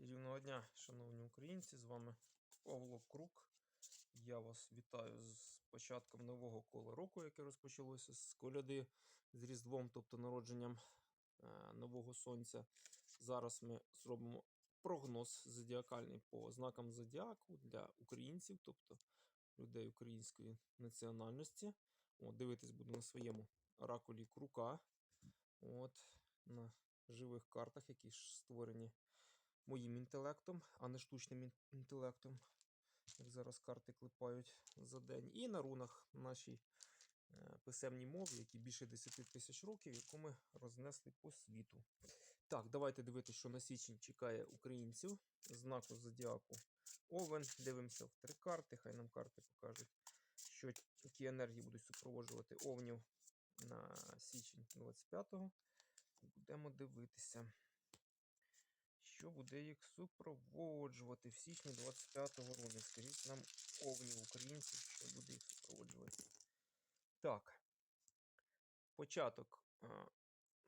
Рівного дня, шановні українці, з вами Павло Крук. Я вас вітаю з початком нового кола року, яке розпочалося з коляди з Різдвом, тобто народженням е, нового сонця. Зараз ми зробимо прогноз зодіакальний по знакам зодіаку для українців, тобто людей української національності. От, дивитись буду на своєму оракулі Крука. От, на живих картах, які ж створені моїм інтелектом, а не штучним інтелектом, як зараз карти клепають за день. І на рунах нашій е, писемній мові, які більше 10 тисяч років, яку ми рознесли по світу. Так, давайте дивитися, що на січень чекає українців. Знаку зодіаку Овен. Дивимося в три карти. Хай нам карти покажуть, що які енергії будуть супроводжувати овнів на січень 25-го. Будемо дивитися що буде їх супроводжувати в січні 25-го року. Скажіть нам овнів українців, що буде їх супроводжувати. Так. Початок.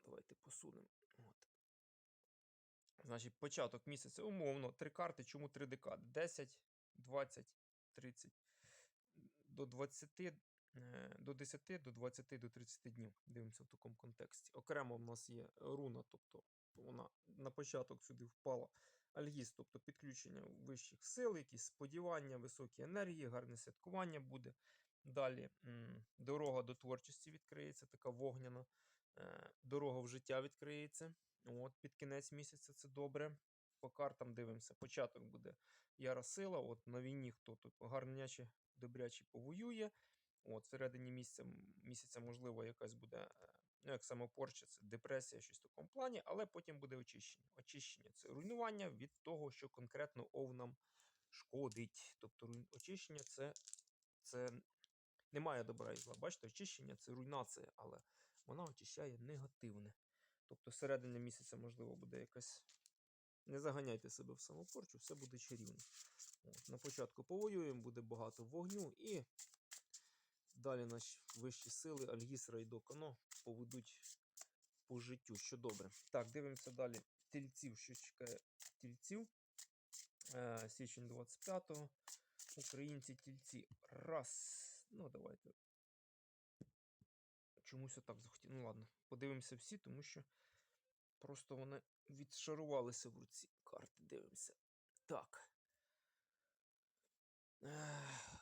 Давайте посунемо. От. Значить, початок місяця. Умовно, три карти. Чому три декади? 10, 20, 30. До 20, е, до 10, до 20, до 30 днів. Дивимося в такому контексті. Окремо в нас є руна, тобто вона на початок сюди впала. Альгіз, тобто підключення вищих сил, якісь сподівання, високі енергії, гарне святкування буде. Далі дорога до творчості відкриється, така вогняна. Е, Дорога в життя відкриється. От, під кінець місяця це добре. По картам дивимося. Початок буде яра сила. От на війні хто тут гарняче, добряче повоює. От, всередині місяця, місяця, можливо, якась буде, е, ну, як самопорча, це депресія, щось в такому плані, але потім буде очищення. Очищення це руйнування від того, що конкретно овнам шкодить. Тобто очищення це, це немає добра і зла. Бачите, очищення це руйнація, але вона очищає негативне. Тобто, середині місяця, можливо, буде якась. Не заганяйте себе в самопорчу, все буде чарівно. От, на початку повоюємо, буде багато вогню і Далі наші вищі сили, Альгіс, Райдо, Кано поведуть по життю, що добре. Так, дивимося далі. Тільців, що чекає тільців. Е, січень 25-го. Українці тільці. Раз. Ну, давайте. Чомусь отак захотів. Ну, ладно, подивимося всі, тому що просто вони відшарувалися в руці. Карти дивимося. Так.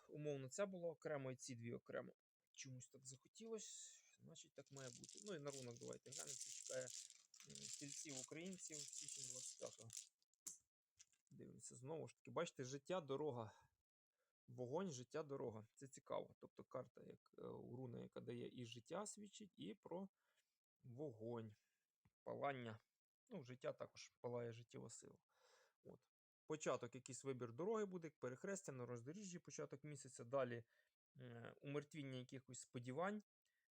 Умовно, ця була окремо і ці дві окремо. Чомусь так захотілося, значить так має бути. Ну і на рунок давайте глянемо, чекає м, стільців українців в січні 25-го. Дивимося знову ж таки. Бачите, життя, дорога. Вогонь, життя, дорога. Це цікаво. Тобто карта, як е, у руна, яка дає і життя свідчить, і про вогонь, палання. Ну, життя також палає життєва сила. От початок, якийсь вибір дороги буде, перехрестя на роздоріжжі, початок місяця, далі е, умертвіння якихось сподівань.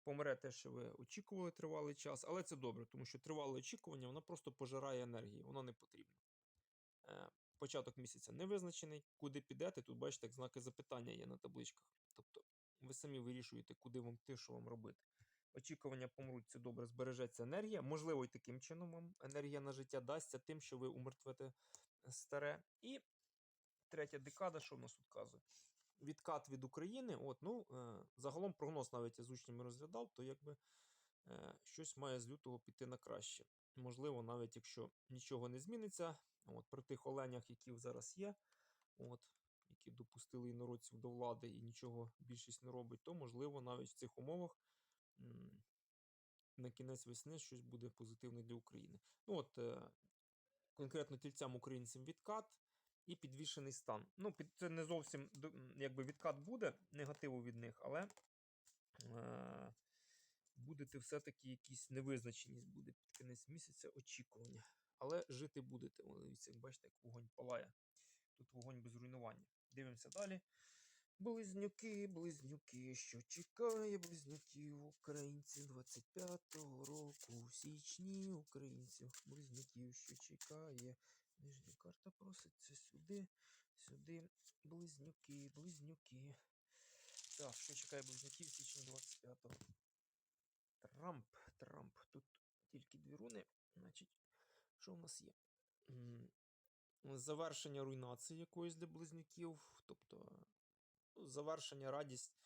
Помре те, що ви очікували тривалий час, але це добре, тому що тривале очікування воно просто пожирає енергії, воно не потрібно. Е, початок місяця не визначений. Куди підете, тут бачите, як знаки запитання є на табличках. Тобто ви самі вирішуєте, куди вам йти, що вам робити. Очікування помруть, це добре, збережеться енергія. Можливо, і таким чином вам енергія на життя дасться тим, що ви умертвите старе. І третя декада, що в нас тут казує? Відкат від України. От, ну, е, загалом прогноз навіть я з учнями розглядав, то якби е, щось має з лютого піти на краще. Можливо, навіть якщо нічого не зміниться, от, при тих оленях, які зараз є, от, які допустили інородців до влади і нічого більшість не робить, то можливо навіть в цих умовах на кінець весни щось буде позитивне для України. Ну от, е, конкретно тільцям українцям відкат і підвішений стан. Ну, це не зовсім якби відкат буде, негативу від них, але е, будете все-таки якісь невизначеність буде під кінець місяця очікування. Але жити будете. Дивіться, як бачите, як вогонь палає. Тут вогонь без руйнування. Дивимося далі. Близнюки, близнюки, що чекає близнюків українців 25-го року січні українців, близнюків, що чекає. Нижня карта проситься сюди, сюди. Близнюки, близнюки. Так, що чекає близнюків в січні 25-го? Трамп, Трамп. Тут тільки дві руни. Значить, що в нас є? Завершення руйнації якоїсь для близнюків, тобто ну, завершення радість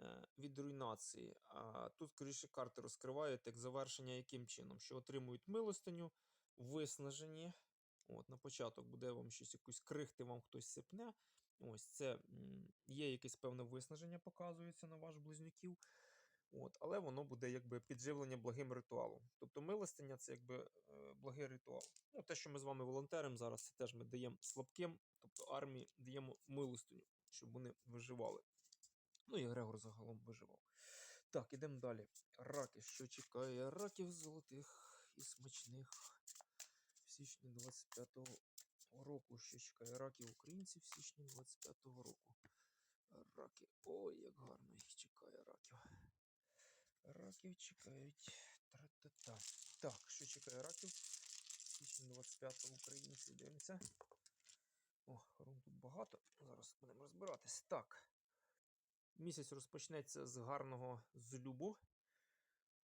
е, від руйнації. А тут, скоріше, карти розкривають як завершення яким чином? Що отримують милостиню, виснажені. От, на початок буде вам щось якусь крихти, вам хтось сипне. Ось це є якесь певне виснаження, показується на ваш близнюків. От, але воно буде якби підживлення благим ритуалом. Тобто милостиня це якби е, благий ритуал. Ну, те, що ми з вами волонтеримо зараз, це теж ми даємо слабким, тобто армії даємо милостиню, щоб вони виживали. Ну і Грегор загалом виживав. Так, ідемо далі. Раки. Що чекає раків золотих і смачних січні 25-го року. Що чекає раків українців січні 25-го року. Раки. Ой, як гарно їх чекає раків. Раків чекають. Тра-та-та. Так, що чекає раків? Січень 25-го українці. Дивимося. О, рун тут багато. Зараз будемо розбиратись. Так. Місяць розпочнеться з гарного злюбу.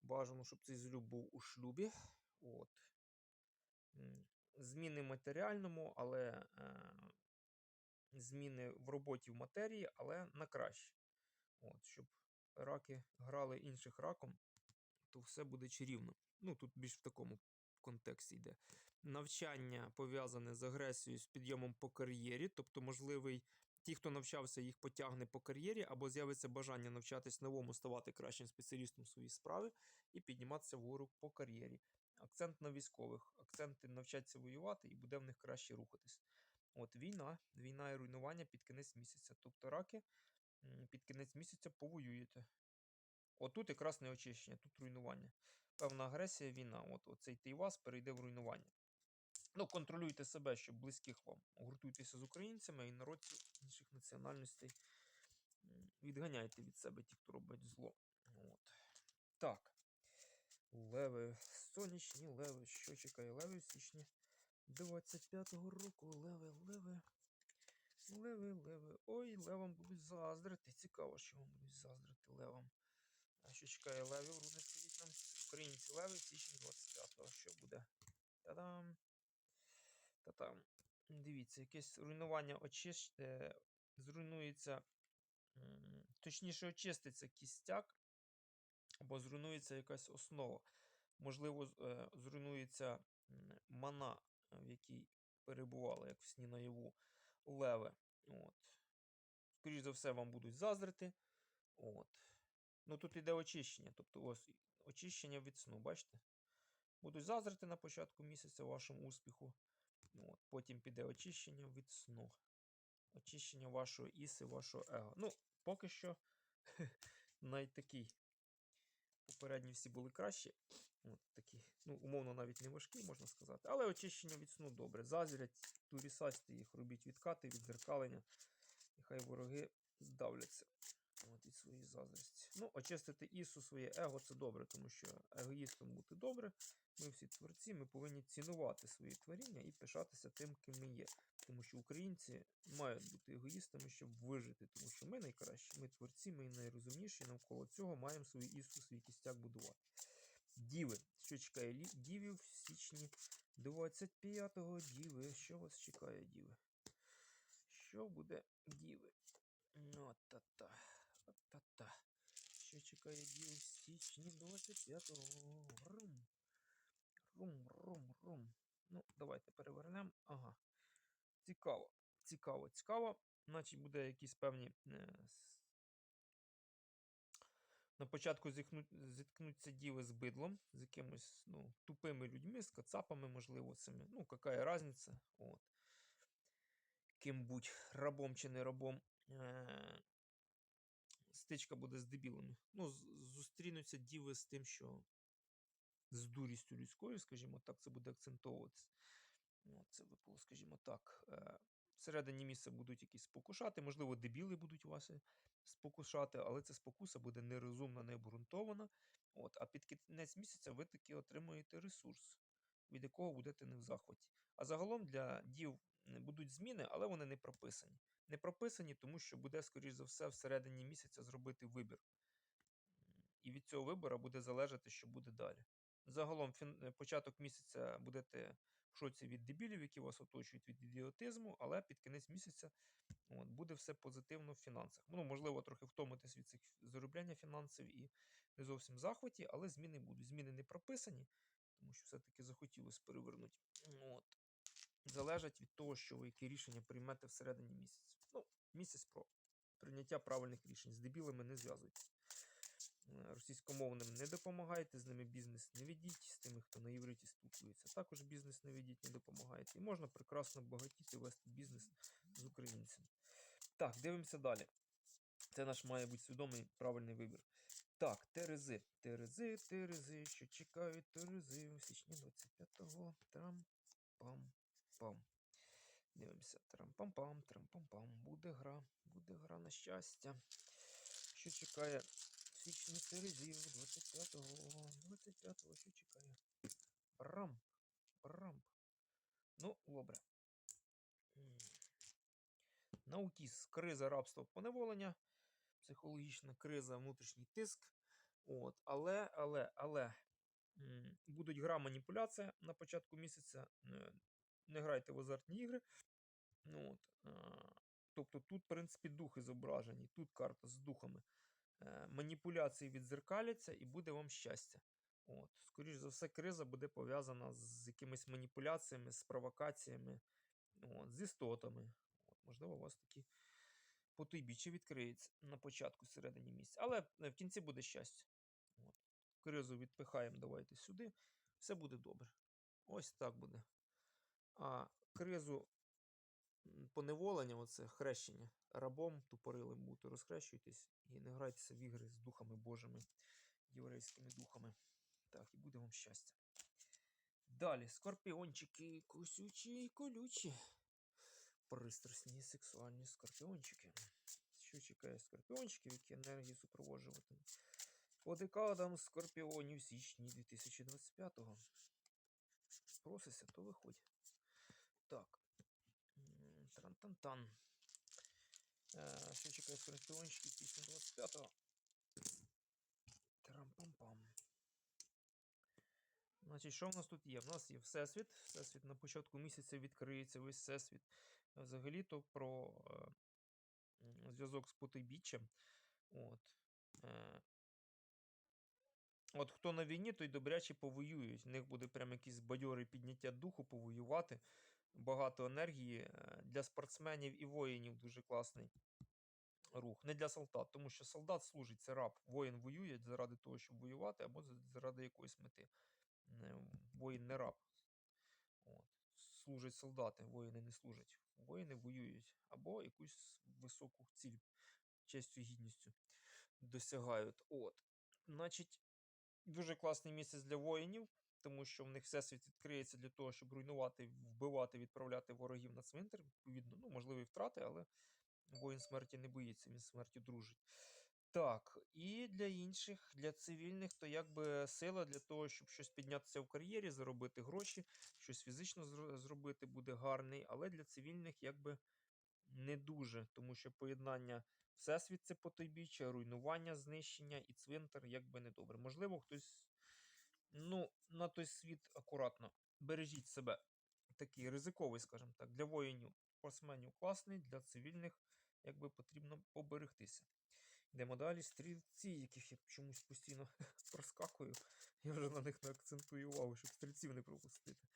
Бажано, щоб цей злюб був у шлюбі. От. Зміни в матеріальному, але е, зміни в роботі в матерії, але на краще. От, щоб раки грали інших раком, то все буде чарівно. Ну, тут більш в такому контексті йде. Навчання пов'язане з агресією, з підйомом по кар'єрі, тобто, можливий, ті, хто навчався, їх потягне по кар'єрі, або з'явиться бажання навчатись новому, ставати кращим спеціалістом в своїй справі і підніматися вгору по кар'єрі. Акцент на військових, акцент навчаться воювати і буде в них краще рухатись. От війна, війна і руйнування під кінець місяця. Тобто раки під кінець місяця повоюєте. Отут якраз не очищення, тут руйнування. Певна агресія, війна. От оцей Тейвас перейде в руйнування. Ну, контролюйте себе, щоб близьких вам. Гуртуйтеся з українцями і народців інших національностей. Відганяйте від себе ті, хто робить зло. От. Так. Леви. Сонячні леви. Що чекає леви в січні 25-го року? Леви, леви. Леви, леви. Ой, левам будуть заздрити. Цікаво, що вам будуть заздрити левам. А що чекає левів? Руни скажіть нам. Українці леви січні 25-го. Що буде? Та-дам! Та-там. Дивіться, якесь руйнування очищ... зруйнується. Точніше, очиститься кістяк, або зруйнується якась основа. Можливо, е, зруйнується мана, е, в якій перебувала, як в сні наяву леви. От. Скоріше за все, вам будуть заздрити. От. Ну тут іде очищення. Тобто ось очищення від сну, бачите? Будуть заздрити на початку місяця вашому успіху. От. Потім піде очищення від сну. Очищення вашого іси, вашого его. Ну, поки що навіть такий. Попередні всі були кращі. От такі, ну, умовно, навіть не важкі, можна сказати. Але очищення від сну добре. Зазрять, турісасти їх, робіть відкати, відзеркалення. І хай вороги здавляться от, від своєї заздрості. Ну, очистити ісу, своє его це добре, тому що егоїстом бути добре. Ми всі творці, ми повинні цінувати свої творіння і пишатися тим, ким ми є. Тому що українці мають бути егоїстами, щоб вижити, тому що ми найкращі, ми творці, ми найрозумніші, навколо цього маємо свій ісус, свій кістяк будувати. Діви. Що чекає дівів в січні 25-го діви. Що вас чекає, діви? Що буде діви? Ну, та-та. Та-та. Що чекає діви в січні 25-го? Рум. Рум, рум, рум. Ну, давайте перевернемо. Ага. Цікаво. Цікаво, цікаво. Значить, буде якісь певні. е, На початку зіткнуться діви з бидлом, з якимось ну, тупими людьми, з кацапами, можливо, цими. Ну, яка різниця. От. Ким будь рабом чи не рабом. Е- Стичка буде з дебілами. Ну, зустрінуться діви з тим, що з дурістю людською, скажімо так, це буде акцентовуватися. Ну, це випало, скажімо так. Е, всередині місця будуть якісь спокушати, можливо, дебіли будуть вас спокушати, але ця спокуса буде нерозумна, необґрунтована. От, а під кінець місяця ви таки отримуєте ресурс, від якого будете не в захваті. А загалом для дів будуть зміни, але вони не прописані. Не прописані, тому що буде, скоріш за все, всередині місяця зробити вибір. І від цього вибору буде залежати, що буде далі. Загалом е, початок місяця будете в шоці від дебілів, які вас оточують від ідіотизму, але під кінець місяця от, буде все позитивно в фінансах. Ну, можливо, трохи втомитись від цих заробляння фінансів і не зовсім захваті, але зміни будуть. Зміни не прописані, тому що все-таки захотілося перевернути. От. Залежать від того, що ви які рішення приймете всередині місяця. Ну, місяць про прийняття правильних рішень. З дебілами не зв'язуйтесь. Російськомовним не допомагайте, з ними бізнес не ведіть, з тими, хто на євриті спілкується. Також бізнес не ведіть, не допомагайте. І можна прекрасно багатіти вести бізнес з українцями. Так, дивимося далі. Це наш має бути свідомий правильний вибір. Так, Терези. Терези, Терези, що чекають Терези у січні 25-го. Трам-пам-пам. Дивимося. Трам-пам-пам, трам-пам-пам. Буде гра, буде гра на щастя. Що чекає в січні Терезів 25-го. 25-го, що чекає? Брам. Брам. Ну, добре. М. Наутіс, криза рабства поневолення, психологічна криза, внутрішній тиск. От, але, але, але будуть гра маніпуляція на початку місяця. Не грайте в азартні ігри. Ну, от, тобто тут, в принципі, духи зображені, тут карта з духами. Е, Маніпуляції відзеркаляться і буде вам щастя. От, скоріш за все, криза буде пов'язана з якимись маніпуляціями, з провокаціями, от, з істотами. От, можливо, у вас такі потойбіччя відкриється на початку середині місяця. Але е, в кінці буде щастя. От. Кризу відпихаємо, давайте сюди. Все буде добре. Ось так буде. А кризу поневолення, оце хрещення рабом тупорилим бути, розхрещуйтесь і не грайтеся в ігри з духами Божими, єврейськими духами. Так, і буде вам щастя. Далі, скорпіончики, кусючі і колючі. Пристрасні сексуальні скорпіончики. Що чекає скорпіончиків, які енергії супроводжуватимуть? По декадам скорпіонів січні 2025-го. Просися, то виходь. Так. М, Тран-тан-тан. Е, Що чекає скорпіончиків після 25-го? Трам-пам-пам. Значить, що в нас тут є? В нас є Всесвіт. Всесвіт на початку місяця відкриється весь Всесвіт. Взагалі-то про е, зв'язок з потойбіччям. От. Е, От хто на війні, той добряче повоюють. В них буде прям якийсь бадьорий підняття духу, повоювати. Багато енергії. Е, Для спортсменів і воїнів дуже класний рух. Не для солдат, тому що солдат служить, це раб. Воїн воює заради того, щоб воювати, або заради якоїсь мети. Воїн не раб. От. Служать солдати, воїни не служать. Воїни воюють або якусь високу ціль честю і гідністю досягають. От. Значить, дуже класний місяць для воїнів, тому що в них всесвіт відкриється для того, щоб руйнувати, вбивати, відправляти ворогів на цвинтар. Відповідно, ну, можливі втрати, але воїн смерті не боїться, він смерті дружить. Так, і для інших, для цивільних, то якби сила для того, щоб щось піднятися в кар'єрі, заробити гроші, щось фізично зробити буде гарний, але для цивільних якби не дуже, тому що поєднання всесвіт це потойбіччя, руйнування, знищення і цвинтар якби не добре. Можливо, хтось ну, на той світ акуратно бережіть себе. Такий ризиковий, скажімо так, для воїнів, спортсменів класний, для цивільних якби потрібно поберегтися. Йдемо далі. Стрільці, яких я чомусь постійно проскакую. Я вже на них не акцентую увагу, щоб стрільців не пропустити.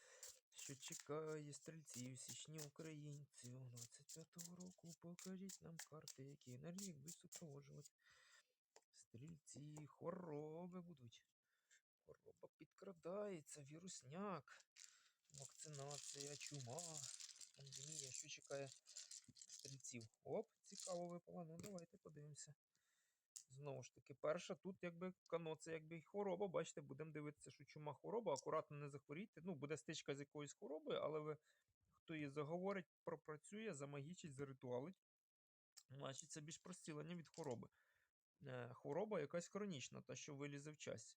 Що чекає стрільців січні українців 25-го року. Покажіть нам карти, які енергії будуть супроводжувати. Стрільці, хвороби будуть. Хвороба підкрадається, вірусняк, вакцинація, чума, пандемія. Що чекає стрільців? Оп, цікаво випало. Ну давайте подивимося. Знову ж таки, перша тут якби кано, це якби хвороба. Бачите, будемо дивитися, що чума хвороба, акуратно не захворійте. Ну, буде стичка з якоюсь хворобою, але ви хто її заговорить, пропрацює, замагічить, заритуалить. Значить, це більш простілення від хвороби. Е, хвороба якась хронічна, та що вилізе в час.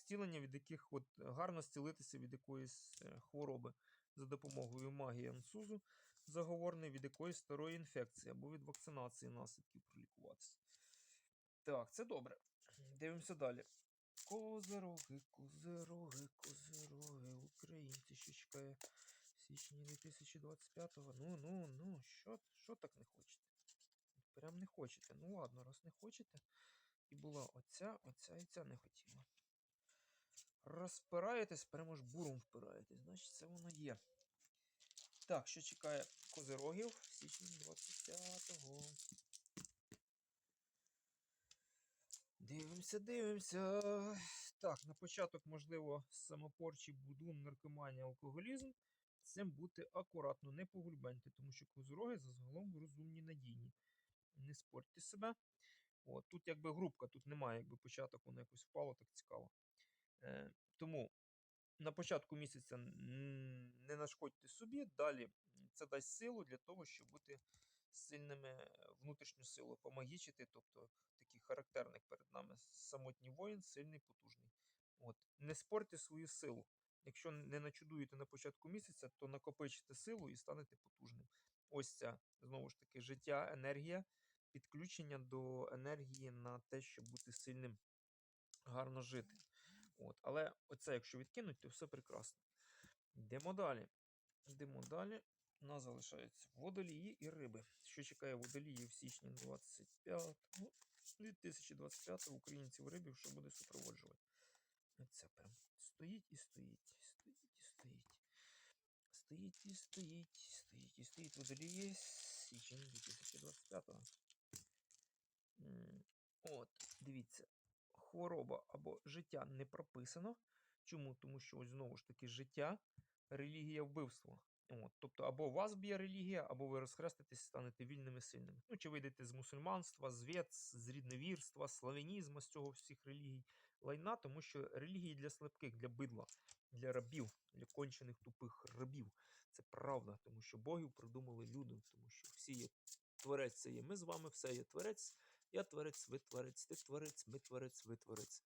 Стілення, від яких от гарно стілитися від якоїсь е, хвороби за допомогою магії ансузу, заговорний від якоїсь старої інфекції або від вакцинації наслідків пролікуватися. Так, це добре. Дивимося далі. Козероги, козероги, козероги, українці, що чекає Січні 2025-го. Ну, ну, ну, що, що так не хочете? Прям не хочете. Ну ладно, раз не хочете. І була оця, оця і ця не хотіла. Розпираєтесь, прямо ж буром впираєтесь. Значить, це воно є. Так, що чекає козирогів в січні 25-го. Дивимося, дивимося. Так, на початок, можливо, самопорчі, будун, наркоманія, алкоголізм. З цим бути акуратно, не погульбеньте, тому що козороги загалом розумні надійні. Не спортьте себе. От, тут якби групка, тут немає, якби початок, воно якось впало, так цікаво. Е, тому на початку місяця не нашкодьте собі, далі це дасть силу для того, щоб бути сильними е, внутрішню силу, помагічити, тобто такий характерник перед нами самотній воїн, сильний, потужний. От. Не спорте свою силу. Якщо не начудуєте на початку місяця, то накопичите силу і станете потужним. Ось ця знову ж таки життя, енергія, підключення до енергії на те, щоб бути сильним, гарно жити. От. Але оце, якщо відкинуть, то все прекрасно. Йдемо далі. Йдемо далі. У нас залишаються водолії і риби. Що чекає водолії в січні 25, ну, 2025 українців рибів, що буде супроводжувати. Оце прям стоїть і стоїть, стоїть і стоїть. Стоїть і стоїть, стоїть і стоїть водолії січень 2025. М, От, дивіться, хвороба або життя не прописано. Чому? Тому що ось знову ж таки життя, релігія, вбивство. От, тобто, або вас б'є релігія, або ви розхреститесь, станете вільними сильними. Ну, чи вийдете з мусульманства, з вєц, з рідновірства, славянізму, з цього всіх релігій лайна, тому що релігії для слабких, для бидла, для рабів, для кончених тупих рабів. Це правда, тому що богів придумали люди, тому що всі є творець, це є ми з вами, все є творець. Я творець, ви творець, ти творець, ми творець, ви творець.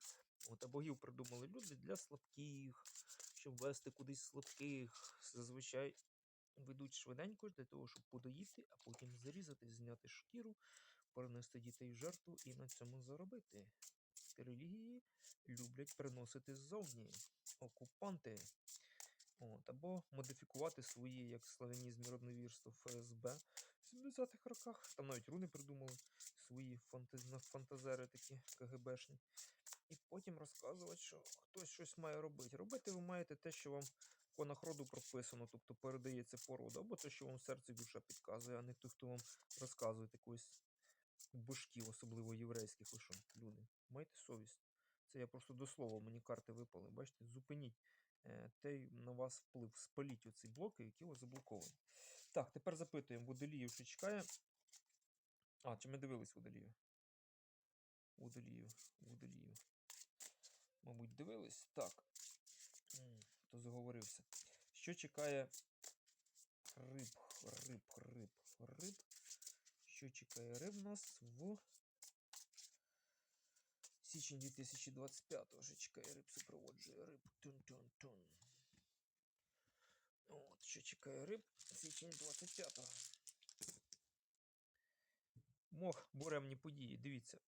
От, а богів придумали люди для слабких, щоб вести кудись слабких. Зазвичай ведуть швиденько для того, щоб подоїти, а потім зарізати, зняти шкіру, перенести дітей в жертву і на цьому заробити. Релігії люблять приносити ззовні окупанти. От, або модифікувати свої, як славянізм і родновірство ФСБ 70-х роках. Там навіть руни придумали свої фантаз... фантазери такі КГБшні. І потім розказувати, що хтось щось має робити. Робити ви маєте те, що вам в конах роду прописано, тобто передається породу, або те, що вам серце і душа підказує, а не той, хто вам розказує якоїсь бушків, особливо єврейських. Ви що, люди, майте совість. Це я просто до слова, мені карти випали. Бачите, зупиніть е, той на вас вплив. Спаліть оці блоки, які у вас заблоковані. Так, тепер запитуємо, водоліїв що чекає. А, чи ми дивились водолію? Водолію, водолію. Мабуть, дивились? Так. То заговорився. Що чекає риб, риб, риб, риб? Що чекає риб нас в січень 2025-го. Що чекає риб, супроводжує риб. Тун-тун-тун. От, що чекає риб січень 25-го. Мох буремні події. Дивіться.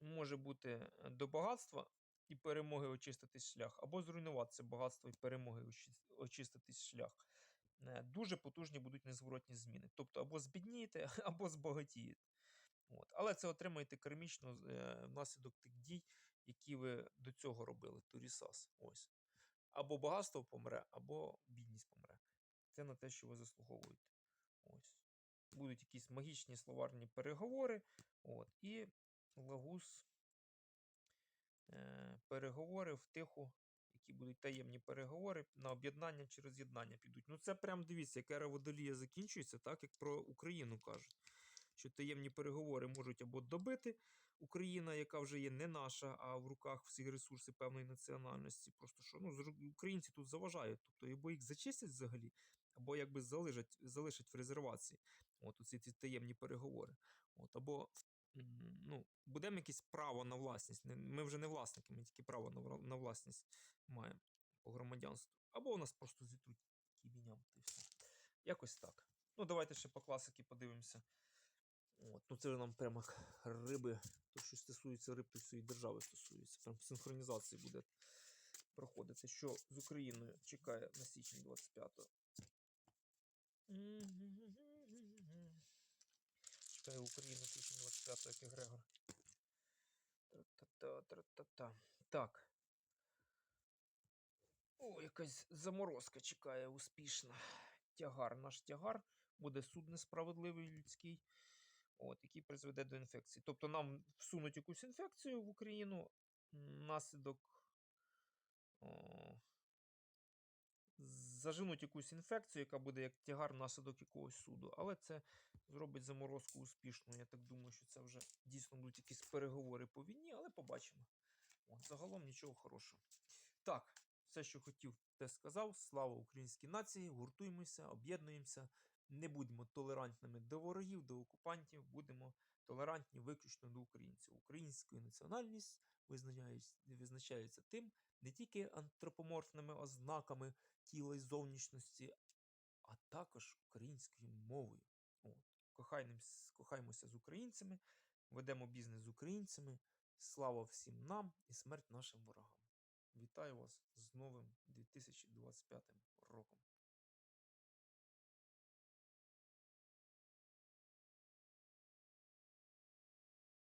Може бути е, до багатства і перемоги очиститись шлях, або зруйнувати це багатство і перемоги очи- очиститись шлях. Е, Дуже потужні будуть незворотні зміни. Тобто або збіднієте, або збагатієте. От. Але це отримаєте кармічно е, внаслідок тих дій, які ви до цього робили. Турісас. Ось. Або багатство помре, або бідність помре. Це на те, що ви заслуговуєте. Ось. Будуть якісь магічні словарні переговори. От. І Лагус е, переговори втиху, які будуть таємні переговори на об'єднання чи роз'єднання підуть. Ну це прям дивіться, як ера водолія закінчується, так як про Україну кажуть. Що таємні переговори можуть або добити Україна, яка вже є не наша, а в руках всі ресурси певної національності. Просто що ну, українці тут заважають. Тобто, або їх зачистять взагалі, або якби залишать, залишать в резервації. От оці ці таємні переговори. От, або ну, будемо якесь право на власність. Ми вже не власники, ми тільки право на, власність маємо по громадянству. Або у нас просто зітруть кібіням. Якось так. Ну, давайте ще по класики подивимося. От, ну це нам прямо риби. То, що стосується риб, то всієї держави стосується. Прям синхронізації буде проходити. Що з Україною чекає на січень 25-го? Чекаю Україну 2025 як Егрегор. Тра-та-та. Так. О, якась заморозка чекає успішна. Тягар, наш тягар буде суд несправедливий людський, от, який призведе до інфекції. Тобто нам всунуть якусь інфекцію в Україну, наслідок. О, заженуть якусь інфекцію, яка буде як тягар внаслідок якогось суду. Але це зробить заморозку успішно. Я так думаю, що це вже дійсно будуть якісь переговори по війні, але побачимо. От, загалом нічого хорошого. Так, все, що хотів, те сказав. Слава українській нації, гуртуємося, об'єднуємося, не будемо толерантними до ворогів, до окупантів, будемо толерантні виключно до українців. Українська національність визначається, тим не тільки антропоморфними ознаками тіла і зовнішності, а також українською мовою. От. Кохаймося з українцями, ведемо бізнес з українцями. Слава всім нам і смерть нашим ворогам. Вітаю вас з новим 2025 роком.